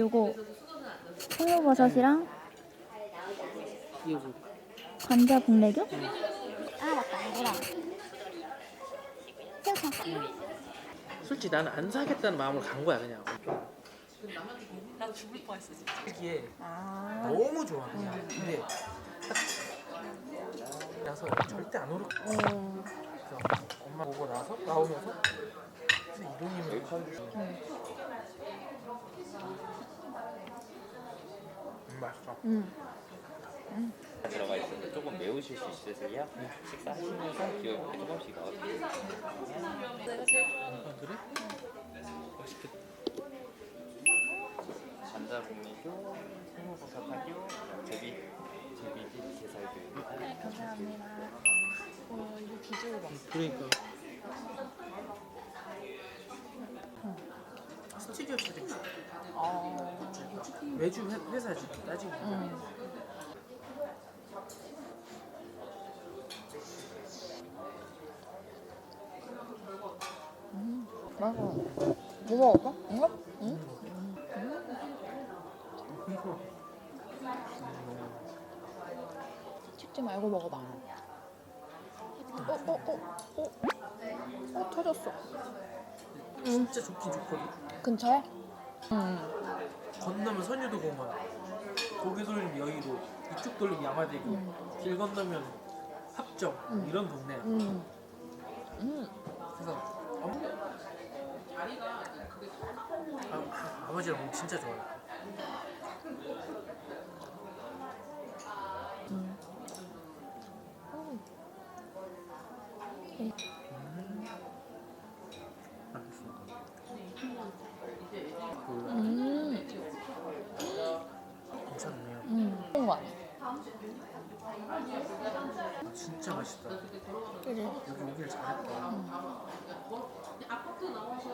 요거 송로버섯이랑 이거 감자 북래교? 아 맞다 이거랑 새우탕 솔직히 나는 안 사겠다는 마음으로 간 거야 그냥. 나 죽을 뻔했어 진짜. 이게 아. 너무 좋아 그냥. 근데 나서 절대 안 오를. 어. 그래서 엄마 보고 나서 나오면서 그래서 이동님을 맛있어. 음. 들어가 있어서 조금 매우실 수 있으세요? 식사하시면서 기억이 조금씩 나거든요. 아, 그래? 맛있겠다. 감자국미교, 생호버섯학교, 제비, 제비집 게살교입니다. 감사합니다. 어 이거 비주얼 봐. 그러니까. 스튜디오 싶어. 아. 외주 회- 회사지 따지고. 응. 맛있어. 뭐? 이거? 응? 찍지 말고 먹어봐. 어, 어, 어, 어, 어, 터졌어. 진짜 좋긴 좋거든. 근처에? 응. 건너면 선유도 공원, 고개 돌리면 여의도, 이쪽 돌리면 양화대교, 길 건너면 합정 이런 동네야. 음. 음. 그래서 엄... 아, 아버지랑 진짜 좋아요. 진짜 맛있다. 그래. 여기 오길 잘했다.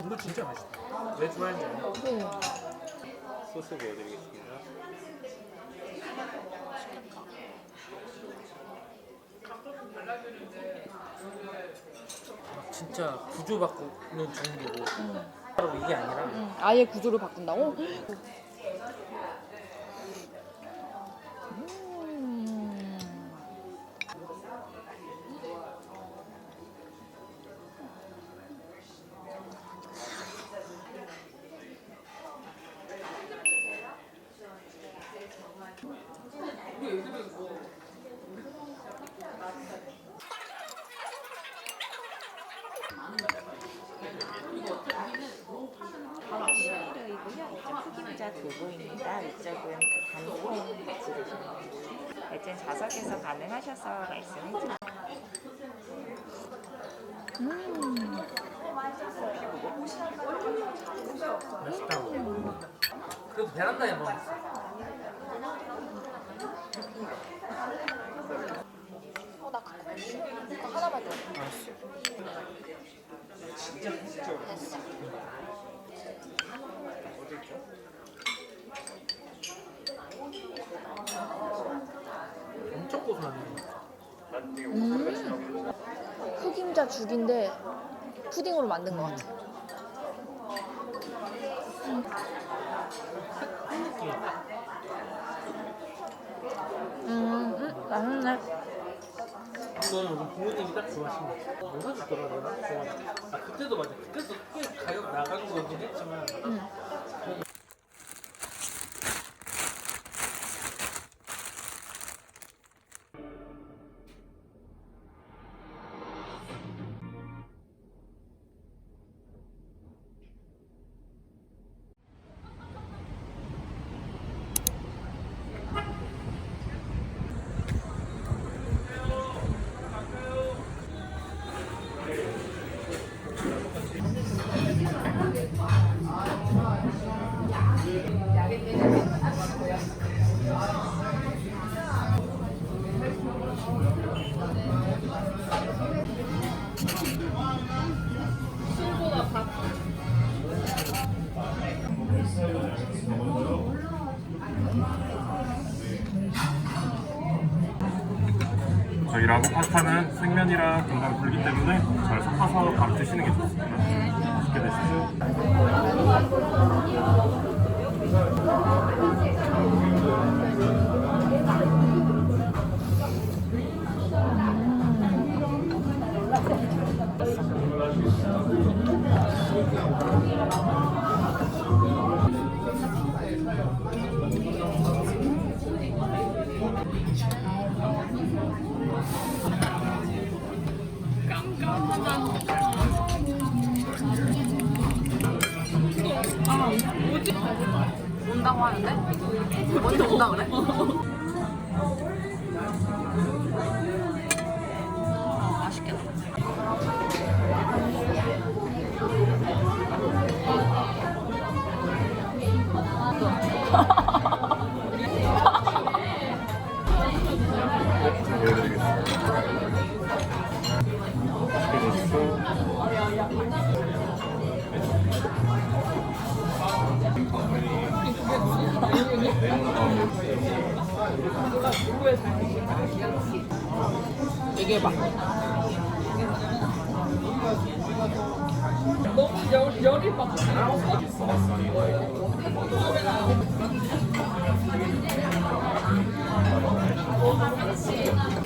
이거 진짜 맛있다. 왜 좋아하는지 알아? 그래. 소스 보여드리겠습니다. 막 진짜 구조 바꾸는 정도고 바로 이게 아니라 음. 아예 구조를 바꾼다고? 두부입니다. 이쪽은 드시면 됩니다. 이제 좌석에서 가능하셔서 말씀해 주세요. 맛있다. 그래도 베란다에 먹었어. 어, 나 그거 그거 하나만 줘. 알았어. 됐어. 엄청 고소하네. 음. 흑임자 죽인데 푸딩으로 만든 것 같아. 음, 음, 맛있네. 이거는 우리 부모님이 딱 좋아하시는 거. 뭐 사줬더라 내가? 아 그때도 맞아. 그때도 꽤 가격 나가는 거긴 했지만 음. 라고 파스타는 생면이랑 금방 불기 때문에 잘 섞어서 바로 드시는 게 좋습니다. 맛있게 드시죠. 온다고 하는데? 먼저 온다 그래? 맛있겠다. 얘기해봐. 잠시만요. 이거 어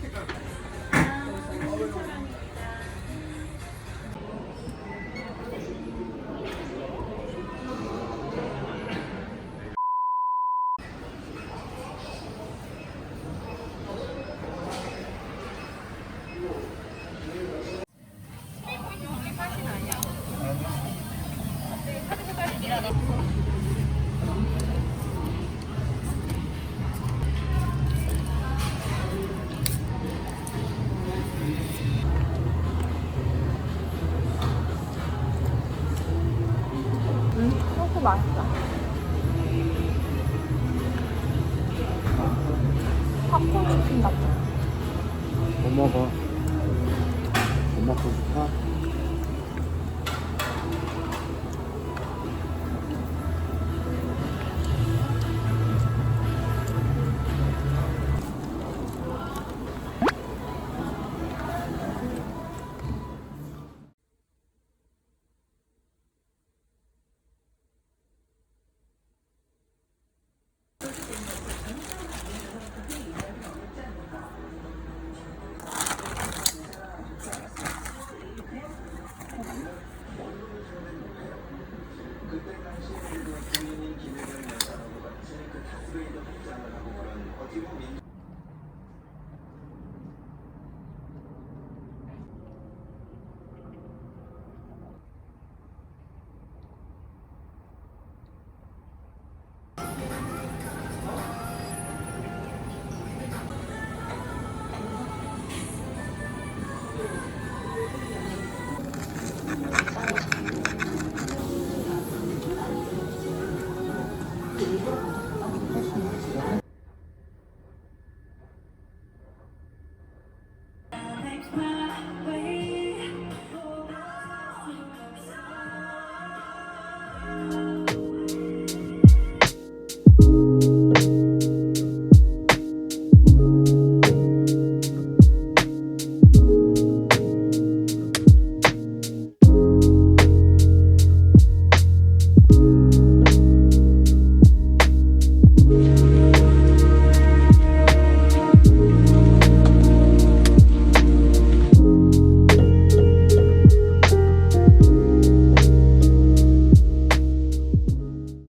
같아. 뭐 먹어? 뭐 먹고 싶어?